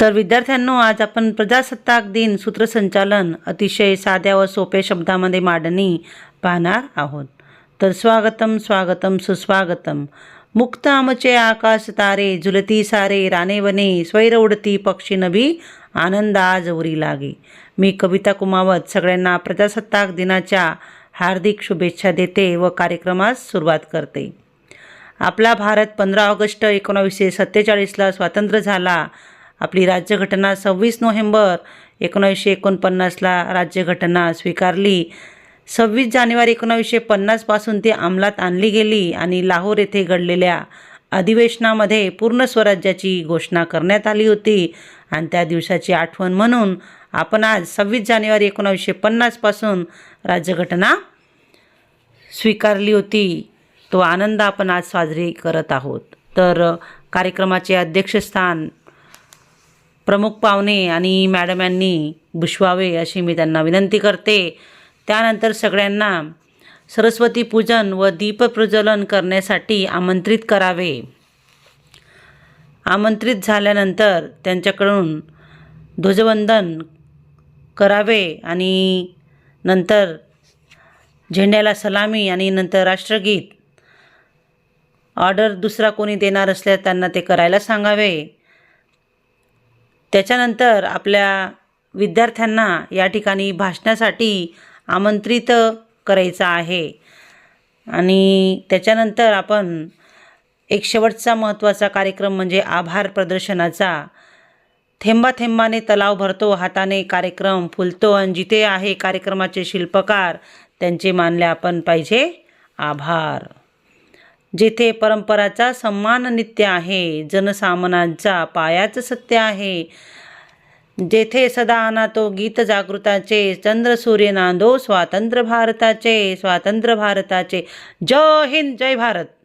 तर विद्यार्थ्यांनो आज आपण प्रजासत्ताक दिन सूत्रसंचालन अतिशय साध्या व सोप्या शब्दामध्ये मांडणी पाहणार आहोत. तर स्वागतम स्वागतम सुस्वागतम. मुक्त आमचे आकाश तारे झुलती सारे राणे वने स्वैर उडती पक्षी नभी आनंद आज उरी लागे. मी कविता कुमावत सगळ्यांना प्रजासत्ताक दिनाच्या हार्दिक शुभेच्छा देते व कार्यक्रमास सुरुवात करते. आपला भारत पंधरा ऑगस्ट एकोणावीसशे सत्तेचाळीसला स्वातंत्र्य झाला. आपली राज्यघटना सव्वीस नोव्हेंबर एकोणावीसशे एकोणपन्नासला राज्यघटना स्वीकारली. सव्वीस जानेवारी एकोणावीसशे पन्नासपासून ती अंमलात आणली गेली आणि लाहोर येथे घडलेल्या अधिवेशनामध्ये पूर्ण स्वराज्याची घोषणा करण्यात आली होती. आणि त्या दिवसाची आठवण म्हणून आपण आज सव्वीस जानेवारी एकोणावीसशे पन्नासपासून राज्यघटना स्वीकारली होती. तो आनंद आपण आज साजरी करत आहोत. तर कार्यक्रमाचे अध्यक्षस्थान प्रमुख पाहुणे आणि मॅडम यांनी भुषवावे अशी मी त्यांना विनंती करते. त्यानंतर सगळ्यांना सरस्वती पूजन व दीपप्रज्वलन करण्यासाठी आमंत्रित करावे. आमंत्रित झाल्यानंतर त्यांच्याकडून ध्वजवंदन करावे आणि नंतर झेंड्याला सलामी आणि नंतर राष्ट्रगीत. ऑर्डर दुसरा कोणी देणार असल्यास त्यांना ते करायला सांगावे. त्याच्यानंतर आपल्या विद्यार्थ्यांना या ठिकाणी भाषणासाठी आमंत्रित करायचं आहे. आणि त्याच्यानंतर आपण एक शेवटचा महत्त्वाचा कार्यक्रम म्हणजे आभार प्रदर्शनाचा. थेंबा थेंबाने तलाव भरतो हाताने कार्यक्रम फुलतो आणि जिथे आहे कार्यक्रमाचे शिल्पकार त्यांचे मानले आपण पाहिजे आभार. जेथे परंपराचा सन्मान नित्य आहे जनसामनांचा पायाच सत्य आहे. जेथे सदा अनातो गीत जागृताचे चंद्र सूर्य नांदो स्वातंत्र्य भारताचे स्वातंत्र्य भारताचे. जय हिंद जय भारत!